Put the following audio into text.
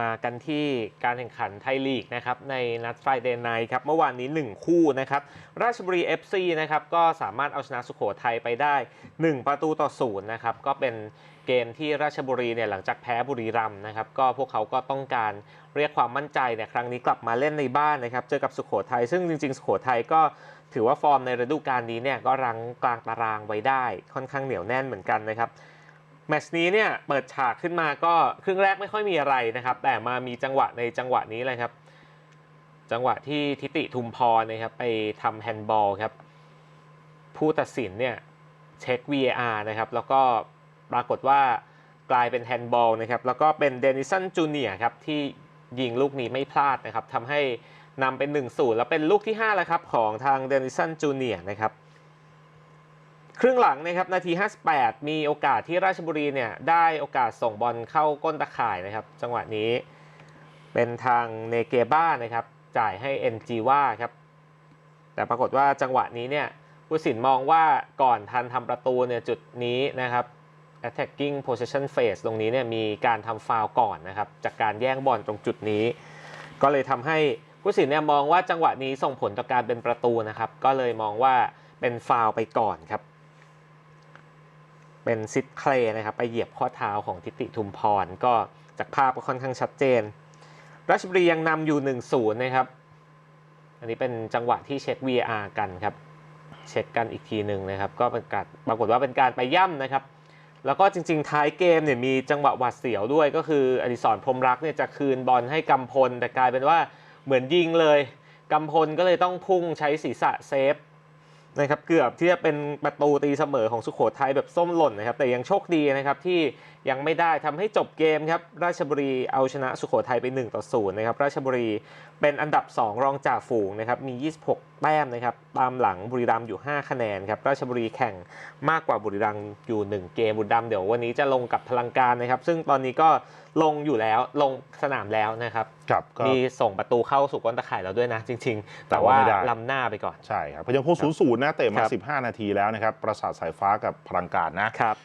มากันที่การแข่งขันไทยลีกนะครับในนัดไฟเดย์ไนครับเมื่อวานนี้ 1 คู่นะครับราชบุรี FC นะครับก็สามารถเอาชนะสุโขทัยไปได้ 1 ประตูต่อศูนย์นะครับก็เป็นเกมที่ราชบุรีเนี่ยหลังจากแพ้บุรีรัมย์นะครับก็พวกเขาก็ต้องการเรียกความมั่นใจเนี่ยครั้งนี้กลับมาเล่นในบ้านนะครับเจอกับสุโขทัยซึ่งจริง ๆ สุโขทัยก็ถือว่าฟอร์มในฤดูกาลนี้เนี่ยก็รังกลางตารางไว้ได้ค่อนข้างเหนียวแน่นเหมือนกันนะครับ แมชนี้เนี่ยเปิดฉากขึ้นมาก็ครึ่งแรกไม่ค่อยมีอะไรนะครับ แต่มามีจังหวะในจังหวะนี้เลยครับ จังหวะที่ทิติทุมพรนะครับไปทำแฮนด์บอลครับ ผู้ตัดสินเนี่ยเช็ค VAR นะครับ แล้วก็ปรากฏว่ากลายเป็นแฮนด์บอลนะครับ แล้วก็เป็นเดนิสันจูเนียครับที่ยิงลูกนี้ไม่พลาดนะครับทำให้นำเป็น1-0แล้วเป็นลูกที่5แล้วครับของทางเดนิสันจูเนียนะครับ ครึ่งหลังนะครับนาที 58 มีโอกาสที่ราชบุรีเนี่ยได้โอกาสส่งบอลเข้าก้นตะข่ายนะครับ จังหวะนี้เป็นทางเนเกบ้านะครับจ่ายให้เอ็นจีว่าครับแต่ปรากฏว่าจังหวะนี้เนี่ยผู้สินมองว่าก่อนทันทำประตูเนี่ยจุดนี้นะครับ attacking possession phase ตรงนี้เนี่ยมีการทำฟาวก่อนนะครับ จากการแย่งบอลตรงจุดนี้ ก็เลยทำให้ผู้สินเนี่ยมองว่าจังหวะนี้ส่งผลต่อการเป็นประตูนะครับ ก็เลยมองว่าเป็นฟาวไปก่อนครับ เป็นซิดเคลนะครับไปเหยียบข้อเท้าของทิติทุมพร ก็จากภาพก็ค่อนข้างชัดเจน ราชบุรียังนำอยู่ 1-0 นะครับ อันนี้เป็นจังหวะที่เช็ค VR กันครับ เช็คกันอีกทีหนึ่งนะครับ ก็เป็นการปรากฏว่าเป็นการไปย่ำนะครับ แล้วก็จริง ๆ ท้ายเกมเนี่ยมีจังหวะหวาดเสียวด้วย ก็คืออดิศรพรมรักเนี่ยจะคืนบอลให้กำพล แต่กลายเป็นว่าเหมือนยิงเลยกำพลก็เลยต้องพุ่งใช้ศีรษะเซฟ นะครับเกือบที่จะเป็นประตูตีเสมอของสุโขทัยแบบส้มหล่นนะครับแต่ยังโชคดีนะครับที่ยังไม่ได้ทำให้จบเกมครับราชบุรีเอาชนะสุโขทัยไป1ต่อ0นะครับราชบุรีเป็นอันดับ 2 รองจากฝูงนะครับมี 26 แต้มนะครับตามหลังบุรีรัมย์อยู่ 5 คะแนนครับราชบุรีแข่งมากกว่าบุรีรัมย์อยู่ 1 เกมบุรีรัมย์เดี๋ยววันนี้จะลงกับพลังการนะครับซึ่งตอนนี้ก็ลงอยู่แล้วลงสนามแล้วนะครับครับก็มีส่งประตูเข้าสู่ก้นตะข่ายแล้วด้วยนะ จริง ๆ แต่ว่าแต่ว่าไม่ได้ล้ำหน้าไปก่อนใช่ครับพยังคงศูนย์ศูนย์นะเตะคมารับ15 นาทีแล้วนะครับ ประสาทสายฟ้ากับพลังการนะครับ